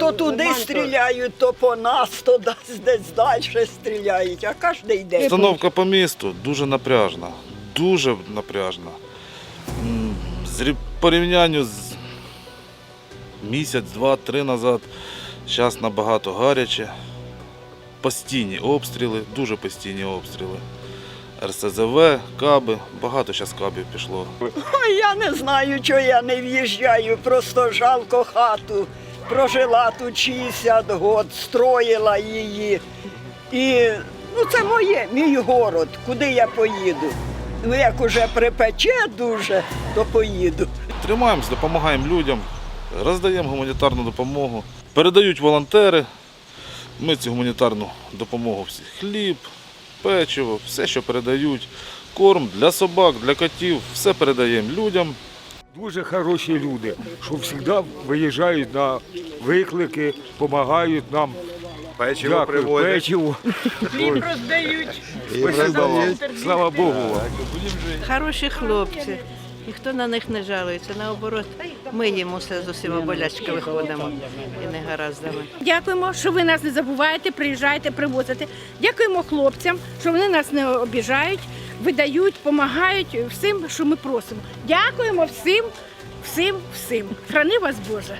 То туди стріляють, то по нас, то десь, десь далі стріляють, а кожен день. Установка по місту дуже напряжна, дуже напряжна. З порівнянню з місяць, два, три назад, зараз набагато гаряче. Постійні обстріли, дуже постійні обстріли. РСЗВ, каби, багато зараз кабів пішло. Ой, я не знаю, чого я не в'їжджаю, просто жалко хату. Прожила тут 60 років, строїла її. І ну, це моє, мій город, куди я поїду. Ну, як уже припече дуже, то поїду. Тримаємось, допомагаємо людям, роздаємо гуманітарну допомогу. Передають волонтери. Ми цю гуманітарну допомогу всі хліб, печиво, все, що передають, корм для собак, для котів, все передаємо людям. Дуже хороші люди, що завжди виїжджають на виклики, допомагають нам. Печиво Дякую, приводять. печиво. Хліб роздають. Спасибо вам. Слава Богу вам. Хороші хлопці. Ніхто на них не жалується. Наоборот, ми їм усе з усіма болячки виходимо і не гараздами. Дякуємо, що ви нас не забуваєте, приїжджаєте, привозите. Дякуємо хлопцям, що вони нас не обіжають, видають, допомагають всім, що ми просимо. Дякуємо всім, всім, всім. Храни вас Боже.